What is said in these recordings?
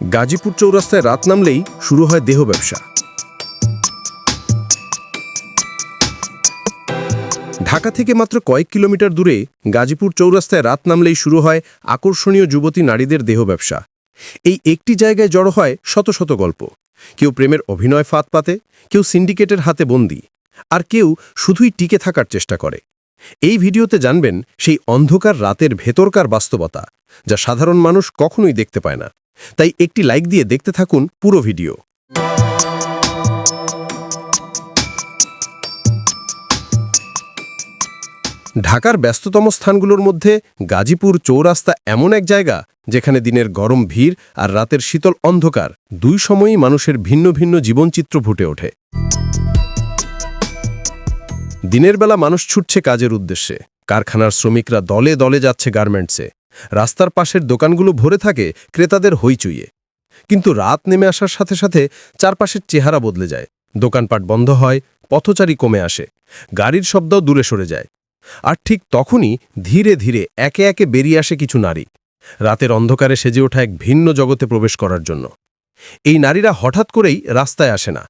গাজীপুর চৌরাস্তায় রাত নামলেই শুরু হয় দেহ ব্যবসা। ঢাকা থেকে মাত্র কয়েক কিলোমিটার দূরে গাজীপুর চৌরাস্তায় রাত নামলেই শুরু হয় আকর্ষণীয় যুবতী নারীদের দেহ ব্যবসা। এই একটি জায়গায় জড়ো হয় শত শত গল্প। কেউ প্রেমের অভিনয় ফাঁদ পাতে, কেউ সিন্ডিকেটের হাতে বন্দি, আর কেউ শুধুই টিকে থাকার চেষ্টা করে। এই ভিডিওতে জানবেন সেই অন্ধকার রাতের ভেতরকার বাস্তবতা, যা সাধারণ মানুষ কখনোই দেখতে পায় না। তাই একটি লাইক দিয়ে দেখতে থাকুন পুরো ভিডিও ঢাকার ব্যস্ততম স্থানগুলোর মধ্যে গাজীপুর চৌরাস্তা এমন এক জায়গা যেখানে দিনের গরম ভিড় আর রাতের শীতল অন্ধকার দুই সময়ই মানুষের ভিন্ন ভিন্ন জীবনচিত্র ফুটে ওঠে। দিনের বেলা মানুষ ছুটছে কাজের উদ্দেশ্যে। কারখানার শ্রমিকরা দলে দলে যাচ্ছে গার্মেন্টসে রাস্তার পাশের দোকানগুলো ভরে থাকে ক্রেতাদের হইচুইয়ে। কিন্তু রাত নেমে আসার সাথে সাথে চারপাশের চেহারা বদলে যায়। দোকানপাট বন্ধ হয়, পথচারী কমে আসে, গাড়ির শব্দও দূরে সরে যায়। আর ঠিক তখনই ধীরে ধীরে একে একে বেরিয়ে আসে কিছু নারী। রাতের অন্ধকারে সেজে ওঠা এক ভিন্ন জগতে প্রবেশ করার জন্য। এই নারীরা হঠাৎ করেই রাস্তায় আসে না।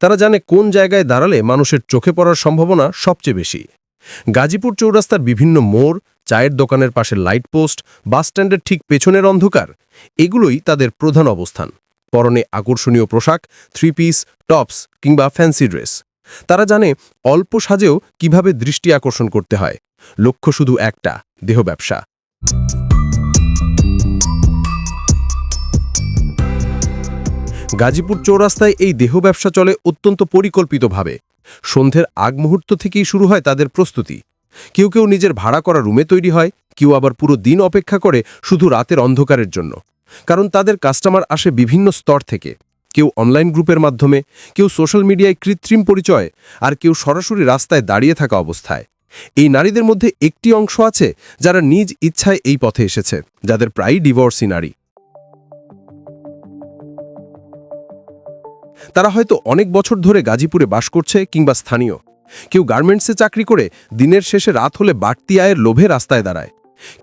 তারা জানে কোন জায়গায় দাঁড়ালে মানুষের চোখে পড়ার সম্ভাবনা সবচেয়ে বেশি। গাজীপুর চৌরাস্তার বিভিন্ন মোড় চায়ের দোকানের পাশে লাইট পোস্ট বাসস্ট্যান্ডের ঠিক পেছনের অন্ধকার, এগুলোই তাদের প্রধান অবস্থান। পরনে আকর্ষণীয় পোশাক থ্রি পিস টপস কিংবা ফ্যান্সি ড্রেস তারা জানে অল্প সাজেও কীভাবে দৃষ্টি আকর্ষণ করতে হয়। লক্ষ্য শুধু একটা, দেহ ব্যবসা। গাজীপুর চৌরাস্তায় এই দেহ ব্যবসা চলে অত্যন্ত পরিকল্পিতভাবে। সন্ধ্যের আগ মুহূর্ত থেকেই শুরু হয় তাদের প্রস্তুতি। কেউ কেউ নিজের ভাড়া করা রুমে তৈরি হয়, কেউ আবার পুরো দিন অপেক্ষা করে শুধু রাতের অন্ধকারের জন্য। কারণ তাদের কাস্টমার আসে বিভিন্ন স্তর থেকে। কেউ অনলাইন গ্রুপের মাধ্যমে, কেউ সোশ্যাল মিডিয়ায় কৃত্রিম পরিচয়, আর কেউ সরাসরি রাস্তায় দাঁড়িয়ে থাকা অবস্থায়। এই নারীদের মধ্যে একটি অংশ আছে যারা নিজ ইচ্ছায় এই পথে এসেছে, যাদের প্রায়ই ডিভোর্সি নারী। তারা হয়তো অনেক বছর ধরে গাজীপুরে বাস করছে কিংবা স্থানীয়। কেউ গার্মেন্টসে চাকরি করে দিনের শেষে রাত হলে বাড়তি আয়ের লোভে রাস্তায় দাঁড়ায়।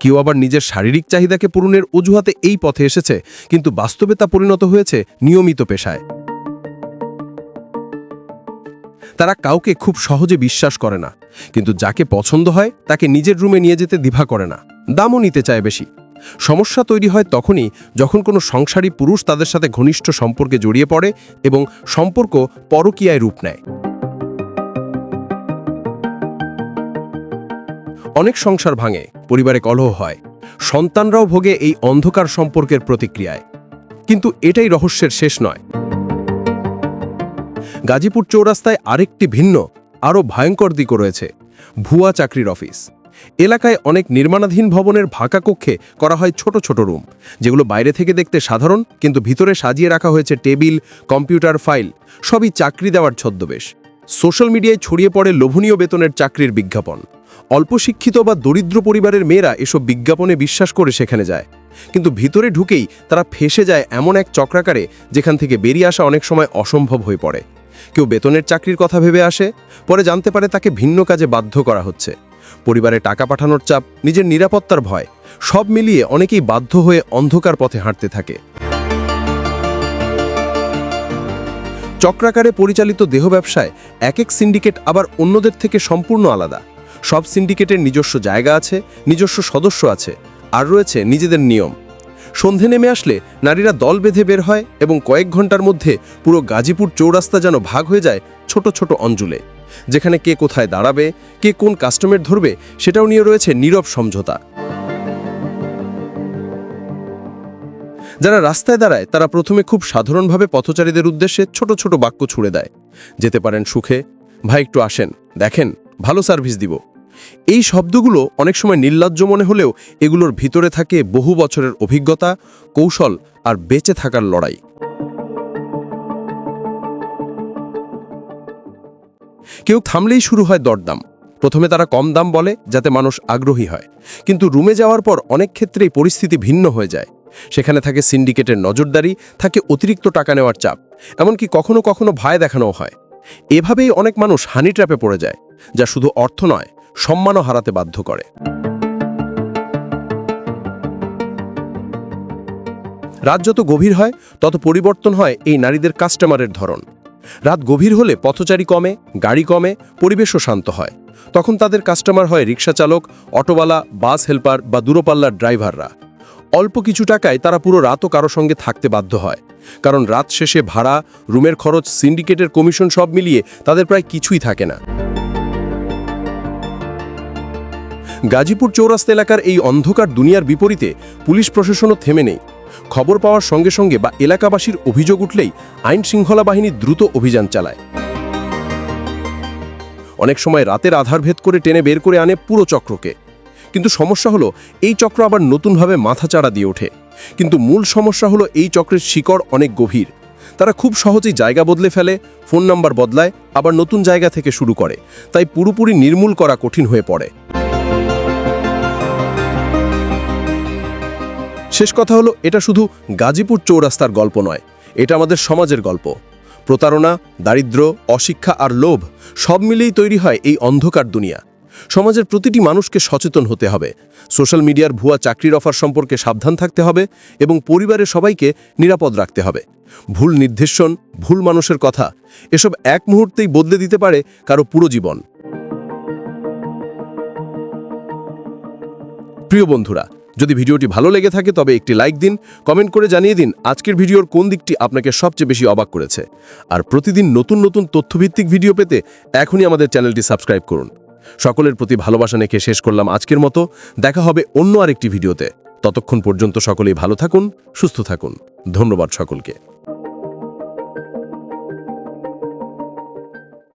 কেউ আবার নিজের শারীরিক চাহিদাকে পূরণের অজুহাতে এই পথে এসেছে, কিন্তু বাস্তবে তা পরিণত হয়েছে নিয়মিত পেশায়। তারা কাউকে খুব সহজে বিশ্বাস করে না, কিন্তু যাকে পছন্দ হয় তাকে নিজের রুমে নিয়ে যেতে দ্বিধা করে না, দামও নিতে চায় বেশি। সমস্যা তৈরি হয় তখনই যখন কোনো সংসারী পুরুষ তাদের সাথে ঘনিষ্ঠ সম্পর্কে জড়িয়ে পড়ে এবং সম্পর্ক পরকীয়ায় রূপ নেয়। অনেক সংসার ভাঙে, পরিবারে কলহ হয়। সন্তানরাও ভোগে এই অন্ধকার সম্পর্কের প্রতিক্রিয়ায়। কিন্তু এটাই রহস্যের শেষ নয়। গাজীপুর চৌরাস্তায় আরেকটি ভিন্ন, আরও ভয়ঙ্কর দিকও রয়েছে। ভুয়া চাকরির অফিস। এলাকায় অনেক নির্মাণাধীন ভবনের ভাকা কক্ষে করা হয় ছোট ছোট রুম, যেগুলো বাইরে থেকে দেখতে সাধারণ, কিন্তু ভিতরে সাজিয়ে রাখা হয়েছে টেবিল, কম্পিউটার, ফাইল, সবই চাকরি দেওয়ার ছদ্মবেশ। সোশ্যাল মিডিয়ায় ছড়িয়ে পড়ে লোভনীয় বেতনের চাকরির বিজ্ঞাপন। অল্প শিক্ষিত বা দরিদ্র পরিবারের মেয়েরা এসব বিজ্ঞাপনে বিশ্বাস করে সেখানে যায়। কিন্তু ভিতরে ঢুকেই তারা ফেসে যায় এমন এক চক্রাকারে যেখান থেকে বেরিয়ে আসা অনেক সময় অসম্ভব হয়ে পড়ে। কেউ বেতনের চাকরির কথা ভেবে আসে, পরে জানতে পারে তাকে ভিন্ন কাজে বাধ্য করা হচ্ছে। পরিবারে টাকা পাঠানোর চাপ, নিজের নিরাপত্তার ভয়, সব মিলিয়ে অনেকেই বাধ্য হয়ে অন্ধকার পথে হাঁটতে থাকে। চক্রাকারে পরিচালিত দেহ ব্যবসায় এক এক সিন্ডিকেট আবার অন্যদের থেকে সম্পূর্ণ আলাদা। সব সিন্ডিকেটের নিজস্ব জায়গা আছে, নিজস্ব সদস্য আছে, আর রয়েছে নিজেদের নিয়ম। সন্ধে নেমে আসলে নারীরা দল বেঁধে বের হয় এবং কয়েক ঘণ্টার মধ্যে পুরো গাজীপুর চৌরাস্তা যেন ভাগ হয়ে যায় ছোট ছোট অঞ্জুলে যেখানে কে কোথায় দাঁড়াবে, কে কোন কাস্টমার ধরবে, সেটাও নিয়ে রয়েছে নীরব সমঝোতা। যারা রাস্তায় দাঁড়ায়, তারা প্রথমে খুব সাধারণভাবে পথচারীদের উদ্দেশ্যে ছোট ছোট বাক্য ছুড়ে দেয়। যেতে পারেন সুখে, ভাই, একটু আসেন, দেখেন। ভালো সার্ভিস দিব। এই শব্দগুলো অনেক সময় নির্লজ্জ মনে হলেও এগুলোর ভিতরে থাকে বহু বছরের অভিজ্ঞতা, কৌশল আর বেঁচে থাকার লড়াই। কেউ থামলেই শুরু হয় দরদাম। প্রথমে তারা কম দাম বলে, যাতে মানুষ আগ্রহী হয়। কিন্তু রুমে যাওয়ার পর অনেক ক্ষেত্রেই পরিস্থিতি ভিন্ন হয়ে যায়। সেখানে থাকে সিন্ডিকেটের নজরদারি, থাকে অতিরিক্ত টাকা নেওয়ার চাপ। এমনকি কখনো কখনো ভয় দেখানোও হয়। এভাবেই অনেক মানুষ হানি ট্র্যাপে পড়ে যায়। যা শুধু অর্থ নয়, সম্মানও হারাতে বাধ্য করে। রাত যত গভীর হয়, তত পরিবর্তন হয় এই নারীদের কাস্টমারের ধরন। রাত গভীর হলে পথচারী কমে, গাড়ি কমে, পরিবেশও শান্ত হয়। তখন তাদের কাস্টমার হয় রিক্সা চালক অটোওয়ালা বাস হেল্পার বা দূরপাল্লার ড্রাইভাররা। অল্প কিছু টাকায় তারা পুরো রাতও কারও সঙ্গে থাকতে বাধ্য হয়। কারণ রাত শেষে ভাড়া, রুমের খরচ সিন্ডিকেটের কমিশন সব মিলিয়ে তাদের প্রায় কিছুই থাকে না। গাজীপুর চৌরাস্তা এলাকার এই অন্ধকার দুনিয়ার বিপরীতে পুলিশ প্রশাসনও থেমে নেই। খবর পাওয়ার সঙ্গে সঙ্গে বা এলাকাবাসীর অভিযোগ উঠলেই আইন শৃঙ্খলা বাহিনী দ্রুত অভিযান চালায়। অনেক সময় রাতের আধার ভেদ করে টেনে বের করে আনে পুরো চক্রকে। কিন্তু সমস্যা হলো, এই চক্র আবার নতুনভাবে মাথাচাড়া দিয়ে ওঠে। কিন্তু মূল সমস্যা হলো এই চক্রের শিকড় অনেক গভীর। তারা খুব সহজেই জায়গা বদলে ফেলে, ফোন নাম্বার বদলায়, আবার নতুন জায়গা থেকে শুরু করে। তাই পুরোপুরি নির্মূল করা কঠিন হয়ে পড়ে। শেষ কথা হলো, এটা শুধু গাজীপুর চৌরাস্তার গল্প নয়, এটা আমাদের সমাজের গল্প। প্রতারণা দারিদ্র্য অশিক্ষা আর লোভ সব মিলেই তৈরি হয় এই অন্ধকার দুনিয়া। সমাজের প্রতিটি মানুষকে সচেতন হতে হবে, সোশ্যাল মিডিয়ার ভুয়া চাকরির অফার সম্পর্কে সাবধান থাকতে হবে এবং পরিবারের সবাইকে নিরাপদ রাখতে হবে। ভুল নির্দেশন, ভুল মানুষের কথা, এসব এক মুহূর্তেই বদলে দিতে পারে কারও পুরো জীবন। প্রিয় বন্ধুরা যদি ভিডিওটি ভালো লেগে থাকে, তবে একটি লাইক দিন, কমেন্ট করে জানিয়ে দিন আজকের ভিডিওর কোন দিকটি আপনাকে সবচেয়ে বেশি অবাক করেছে। আর প্রতিদিন নতুন নতুন তথ্যভিত্তিক ভিডিও পেতে এখনই আমাদের চ্যানেলটি সাবস্ক্রাইব করুন। সকলের প্রতি ভালোবাসা রেখে শেষ করলাম আজকের মতো। দেখা হবে অন্য আরেকটি ভিডিওতে। ততক্ষণ পর্যন্ত সকলেই ভালো থাকুন, সুস্থ থাকুন। ধন্যবাদ সকলকে।